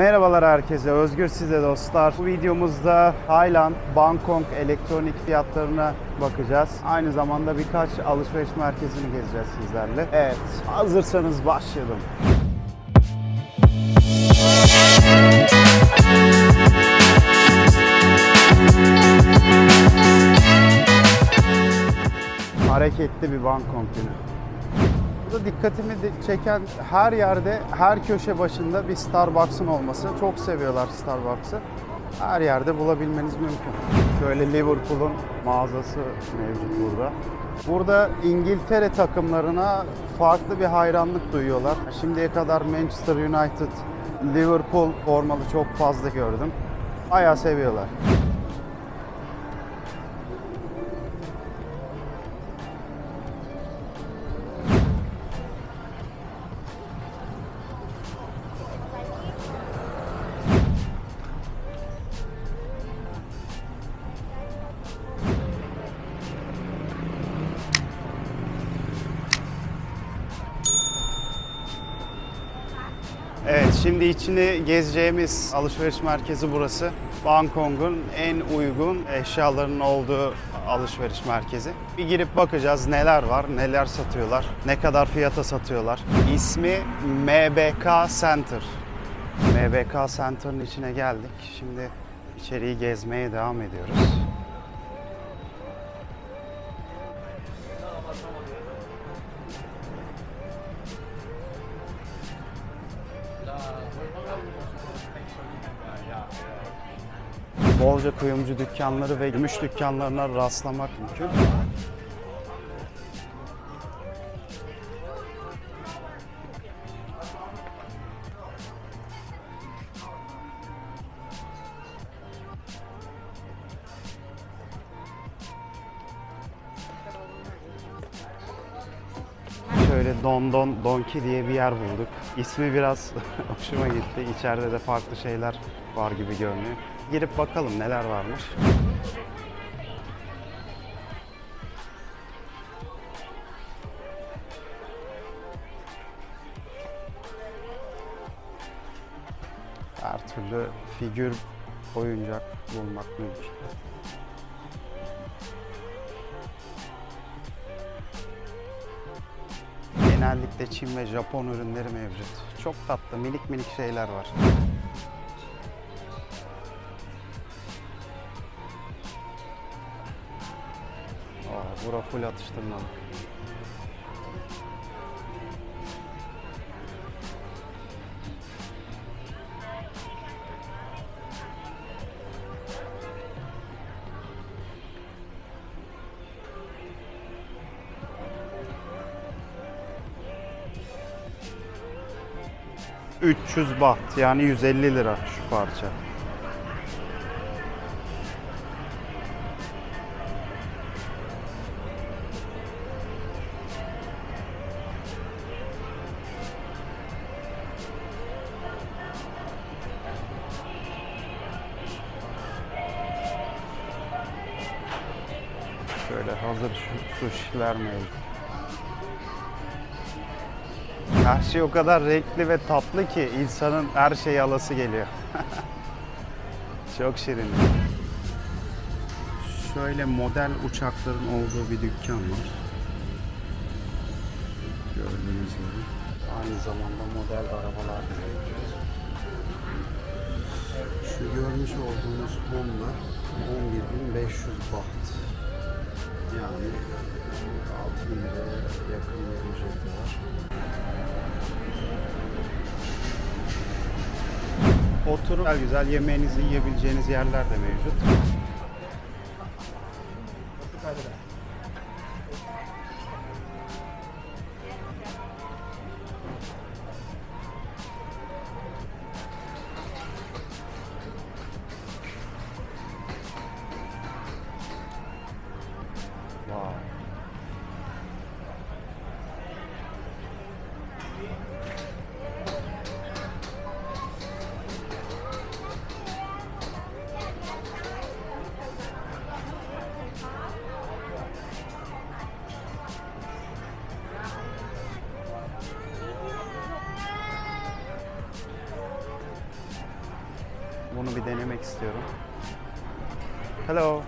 Merhabalar herkese, Özgür size dostlar. Bu videomuzda Highland, Bangkok elektronik fiyatlarına bakacağız. Aynı zamanda birkaç alışveriş merkezini gezeceğiz sizlerle. Evet, hazırsanız başlayalım. Hareketli bir Bangkok günü. Burada dikkatimi çeken her yerde, her köşe başında bir Starbucks'ın olması. Çok seviyorlar Starbucks'ı. Her yerde bulabilmeniz mümkün. Şöyle Liverpool'un mağazası mevcut burada. Burada İngiltere takımlarına farklı bir hayranlık duyuyorlar. Şimdiye kadar Manchester United, Liverpool formalı çok fazla gördüm. Bayağı seviyorlar. İçini gezeceğimiz alışveriş merkezi burası. Bangkok'un en uygun eşyaların olduğu alışveriş merkezi. Bir girip bakacağız neler var, neler satıyorlar, ne kadar fiyata satıyorlar. İsmi MBK Center. MBK Center'ın içine geldik. Şimdi içeriği gezmeye devam ediyoruz. Bolca kuyumcu dükkanları ve gümüş dükkanlarına rastlamak mümkün. Şöyle Don Don Donki diye bir yer bulduk. İsmi biraz hoşuma gitti. İçeride de farklı şeyler var gibi görünüyor. Girip bakalım neler varmış. Her türlü figür, oyuncak bulmak mümkün. Genellikle Çin ve Japon ürünleri mevcut. Çok tatlı, minik minik şeyler var. Aa, bura full atıştırmalık. ...300 baht yani 150 lira şu parça. Şöyle hazır suşiler mevcut. Her şey o kadar renkli ve tatlı ki insanın her şeyi alası geliyor. Çok şirin. Şöyle model uçakların olduğu bir dükkan var. Gördüğünüz gibi. Aynı zamanda model arabalar da mevcut. Şu görmüş olduğunuz Honda 11.500 baht. Yani 6 liraya yakın bir ücreti var. Oturup güzel güzel yemeğinizi yiyebileceğiniz yerler de mevcut. Bunu bir denemek istiyorum. Hello.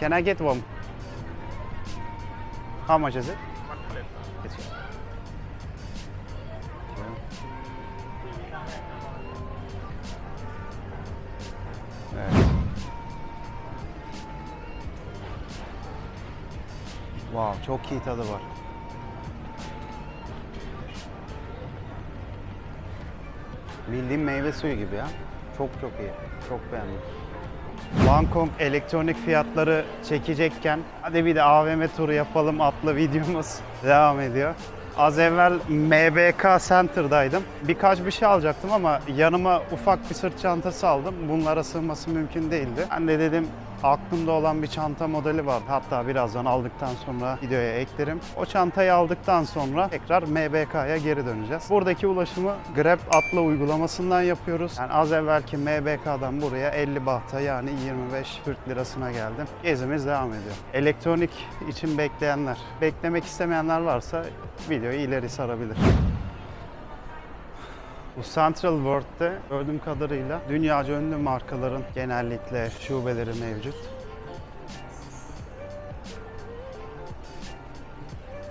Can I get one? How much is it? Yes. Evet. Wow, çok iyi tadı var. Bildiğim meyve suyu gibi ya. Çok çok iyi. Çok beğendim. Bangkok elektronik fiyatları çekecekken hadi bir de AVM turu yapalım adlı videomuz devam ediyor. Az evvel MBK Center'daydım. Birkaç bir şey alacaktım ama yanıma ufak bir sırt çantası aldım. Bunlara sığması mümkün değildi. Ben de dedim aklımda olan bir çanta modeli var. Hatta birazdan aldıktan sonra videoya eklerim. O çantayı aldıktan sonra tekrar MBK'ya geri döneceğiz. Buradaki ulaşımı Grab adlı uygulamasından yapıyoruz. Yani az evvelki MBK'dan buraya 50 bahta yani 25 Türk lirasına geldim. Gezimiz devam ediyor. Elektronik için bekleyenler, beklemek istemeyenler varsa videoyu ileri sarabilir. Bu Central World'de gördüğüm kadarıyla dünyaca ünlü markaların genellikle şubeleri mevcut.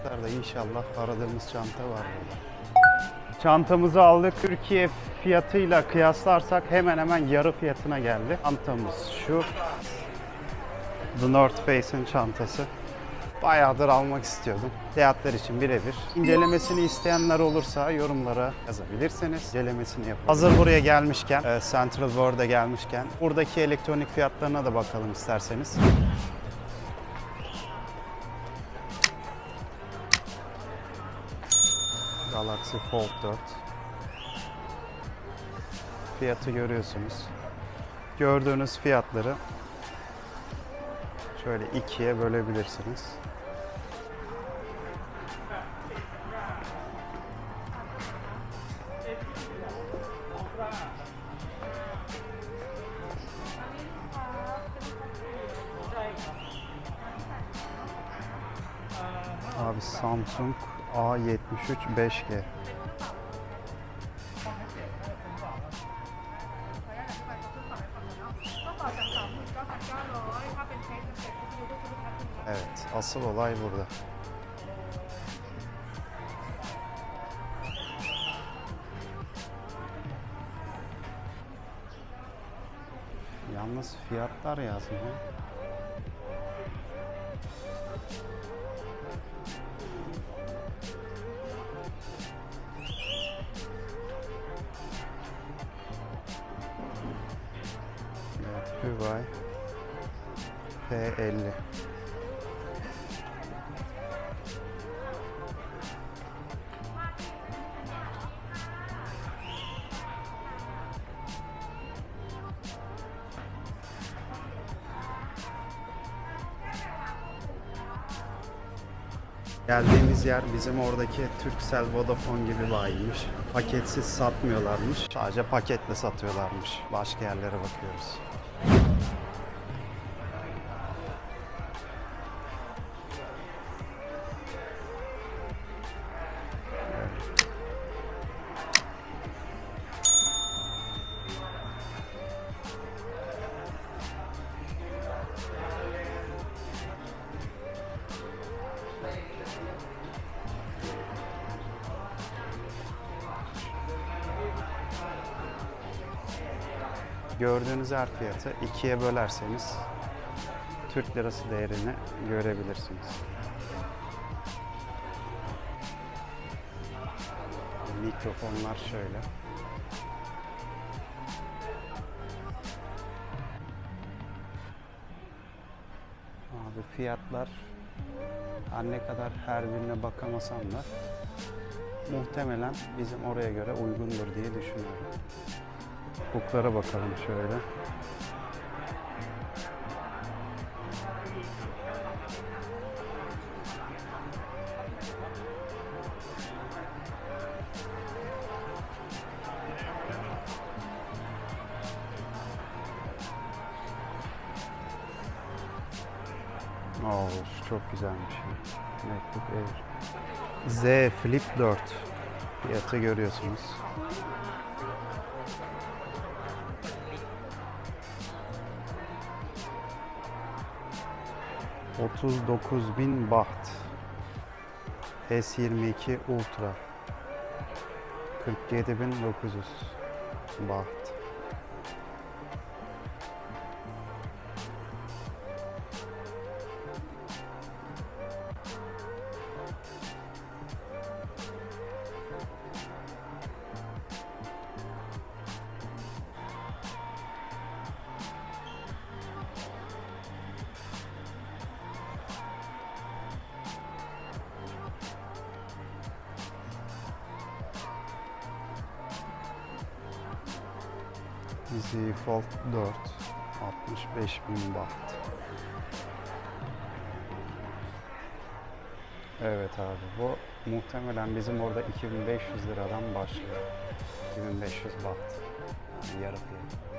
Burada inşallah aradığımız çanta var burada. Çantamızı aldık. Türkiye fiyatıyla kıyaslarsak hemen hemen yarı fiyatına geldi. Çantamız şu. The North Face'in çantası. Bayağıdır almak istiyordum. Seyahatler için birebir. İncelemesini isteyenler olursa yorumlara yazabilirsiniz. İncelemesini yapalım. Hazır buraya gelmişken, e, Central World'a gelmişken buradaki elektronik fiyatlarına da bakalım isterseniz. Galaxy Fold 4. Fiyatı görüyorsunuz. Gördüğünüz fiyatları şöyle ikiye bölebilirsiniz. Samsung A73 5G. Evet, asıl olay burada. Yalnız fiyatlar yazmıyor. Huawei P50. Geldiğimiz yer bizim oradaki Turkcell Vodafone gibi bayiymiş. Paketsiz satmıyorlarmış. Sadece paketle satıyorlarmış. Başka yerlere bakıyoruz. Gördüğünüz her fiyatı ikiye bölerseniz Türk lirası değerini görebilirsiniz. Mikrofonlar şöyle. Abi fiyatlar her ne kadar her birine bakamasam da muhtemelen bizim oraya göre uygundur diye düşünüyorum. Hukuklara bakalım şöyle. Çok güzelmiş. MacBook Air. Z Flip 4. Fiyatı görüyorsunuz. 39.000 baht. S22 Ultra. 47.900 baht. Fold 4 65.000 baht. Evet abi bu muhtemelen bizim orada 2500 liradan başlıyor. 2500 baht. Yani yarı fiyat.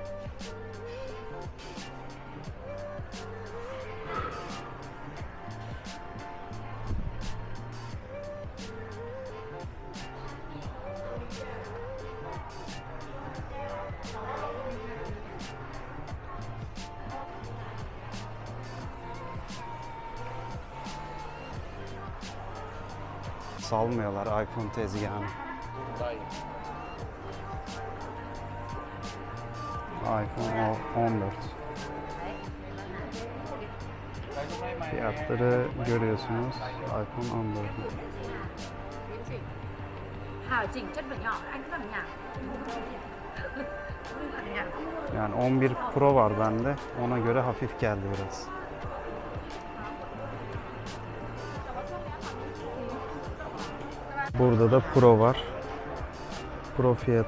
İPhone tezgahını. iPhone o- 14. Fiyatları görüyorsunuz. iPhone 14. Hào chỉnh chất vật nhỏ, anh cứ làm nhảm. Làm nhảm. Yani 11 Pro var bende. Ona göre hafif geldi biraz. Burada da Pro var. Pro fiyat.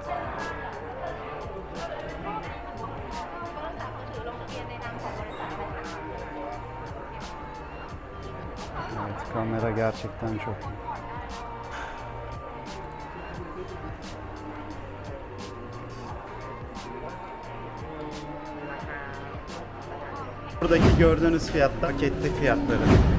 Evet, kamera gerçekten çok iyi. Buradaki gördüğünüz fiyatlar paketli fiyatları.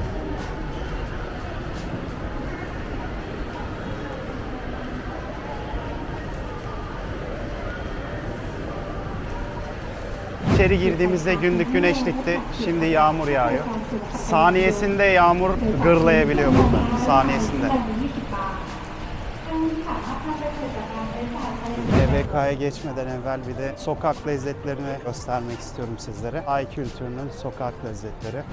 İçeri girdiğimizde günlük güneşlikti. Şimdi yağmur yağıyor. Saniyesinde yağmur gırlayabiliyor burada. Saniyesinde. BBK'ya geçmeden evvel bir de sokak lezzetlerini göstermek istiyorum sizlere. Ay kültürünün sokak lezzetleri.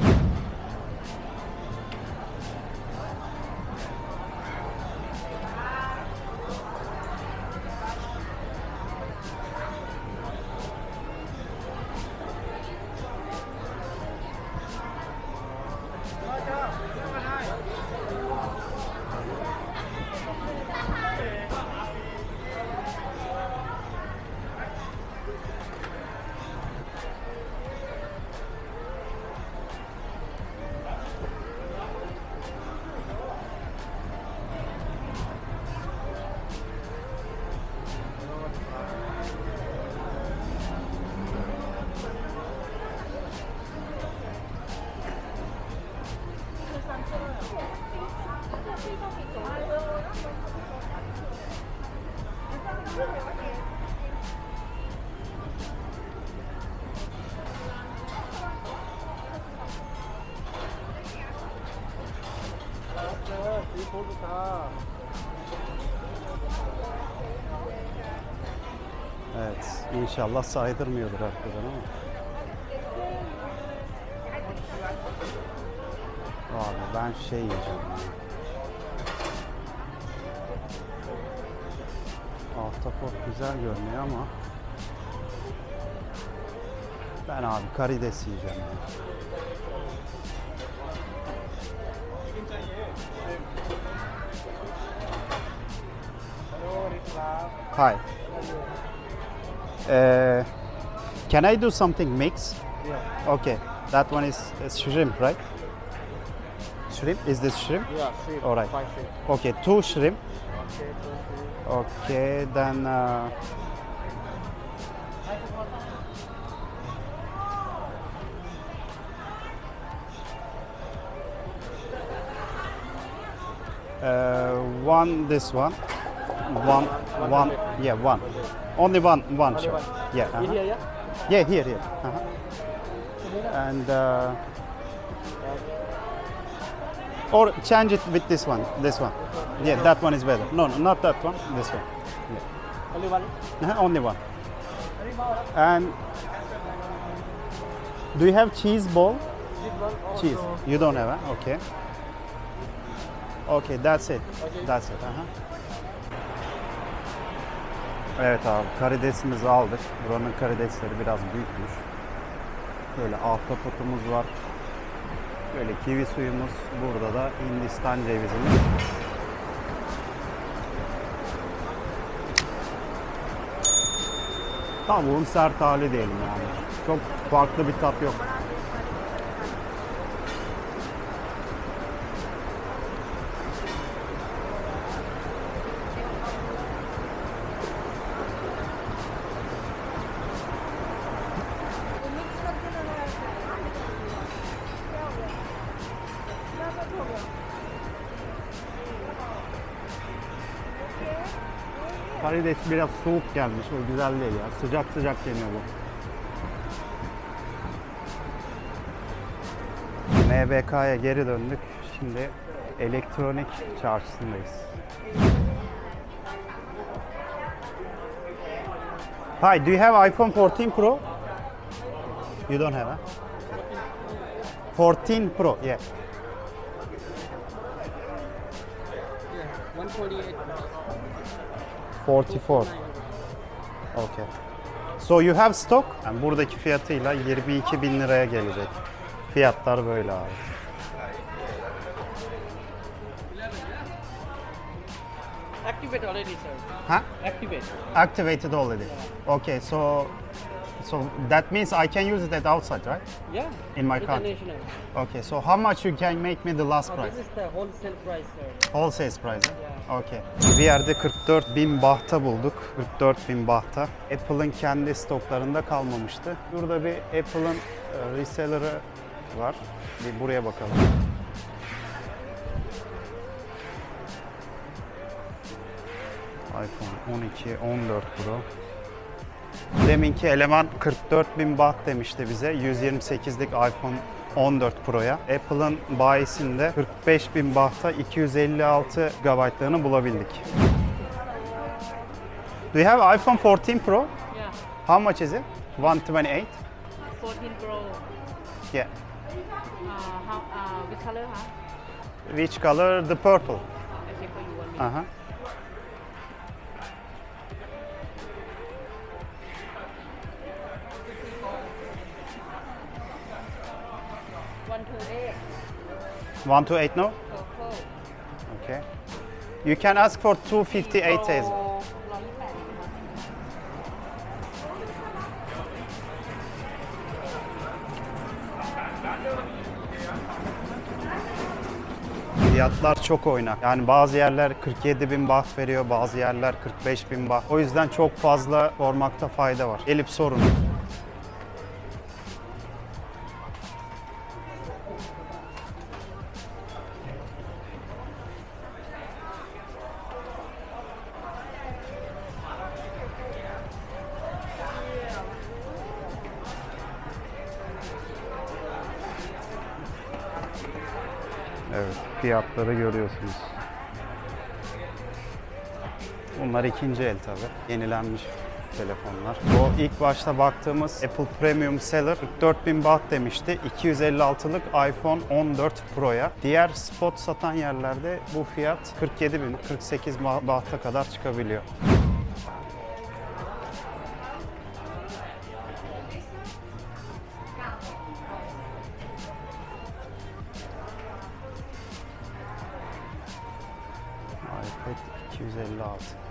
İnşallah saydırmıyordur arkadan ama. Abi ben şey yiyeceğim. Ahtapot güzel görünüyor ama ben abi karides yiyeceğim. ya. Hi. Uh, can I do something mix? Yeah. Okay, that one is, is shrimp, right? Shrimp? Is this shrimp? Yeah, shrimp. All right. Five shrimp. Okay, two shrimp. Okay, two shrimp. Okay, then uh, uh, one this one, one, one, yeah, one, only one, one shrimp. Yeah, In uh-huh. here, yeah? yeah, here, here. Uh-huh. And uh, Or change it with this one. This one. Yeah, that one is better. No, no, not that one. This one. Only one. Uh-huh, Only one. And do you have cheese ball? One also. Cheese. You don't have, huh? Okay. Okay, that's it. That's it. Aha. Evet abi, karidesimizi aldık. Buranın karidesleri biraz büyükmüş. Böyle ahtapotumuz var. Böyle kivi suyumuz. Burada da Hindistan cevizimiz. Tavuğun sert hali diyelim yani. Çok farklı bir tat yok. Karides biraz soğuk gelmiş. O güzel değil ya. Sıcak sıcak yeniyor bu. MBK'ya geri döndük. Şimdi elektronik çarşısındayız. Hi, do you have iPhone 14 Pro? You don't have, huh? 14 Pro, yeah. 44. Okay. So you have stock? Yani buradaki fiyatıyla 22 bin liraya gelecek. Fiyatlar böyle abi. Activate already, sir. Ha? Activate. Activated already. Okay, so so that means I can use it at outside, right? Yeah. In my. International. Okay, so how much you can make me the last Uh, price? this is the wholesale price, sir. Wholesale price. eh? Okay. Bir yerde 44 bin bahta bulduk. 44 bin bahta. Apple'ın kendi stoklarında kalmamıştı. Burada bir Apple'ın e, reseller'ı var. Bir buraya bakalım. iPhone 12, 14 Pro. Deminki eleman 44 bin baht demişti bize 128'lik iPhone 14 Pro'ya. Apple'ın bayisinde 45 bin bahta 256 GB'larını bulabildik. Do you have iPhone 14 Pro? Yeah. How much is it? 128? 14 Pro Yeah. uh, how, uh, which color hả Which color? The purple. I check one minute Aha. one two eight 128 no? purple Okay. You can ask for 258 as well. Pro 128 Fiyatlar çok oynak. Yani bazı yerler 47 bin baht veriyor, bazı yerler 45 bin baht. O yüzden çok fazla sormakta fayda var. Gelip sorun. Fiyatları görüyorsunuz. Bunlar ikinci el tabi. Yenilenmiş telefonlar. O ilk başta baktığımız Apple Premium Seller 44.000 baht demişti. 256'lık iPhone 14 Pro'ya. Diğer spot satan yerlerde bu fiyat 47.000, 48 ba- bahta kadar çıkabiliyor. iPad 256.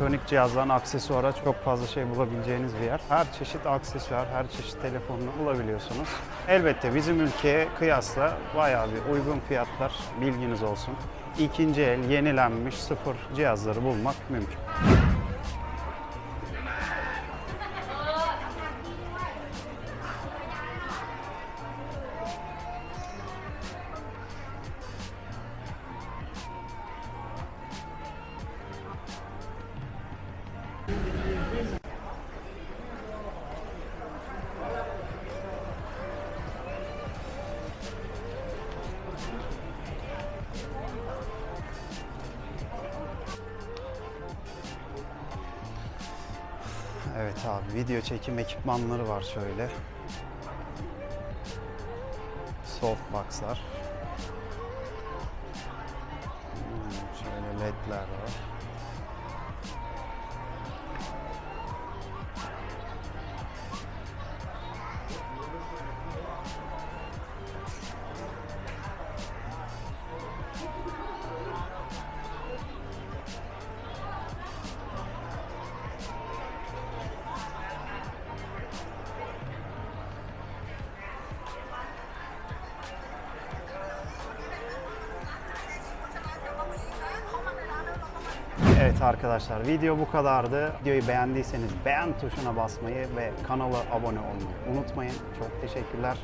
Elektronik cihazdan aksesuara çok fazla şey bulabileceğiniz bir yer. Her çeşit aksesuar, her çeşit telefonunu bulabiliyorsunuz. Elbette bizim ülkeye kıyasla bayağı bir uygun fiyatlar bilginiz olsun. İkinci el, yenilenmiş, sıfır cihazları bulmak mümkün. Video çekim ekipmanları var şöyle. Softbox'lar. Hmm, şöyle ledler var. Arkadaşlar video bu kadardı. Videoyu beğendiyseniz beğen tuşuna basmayı ve kanala abone olmayı unutmayın. Çok teşekkürler.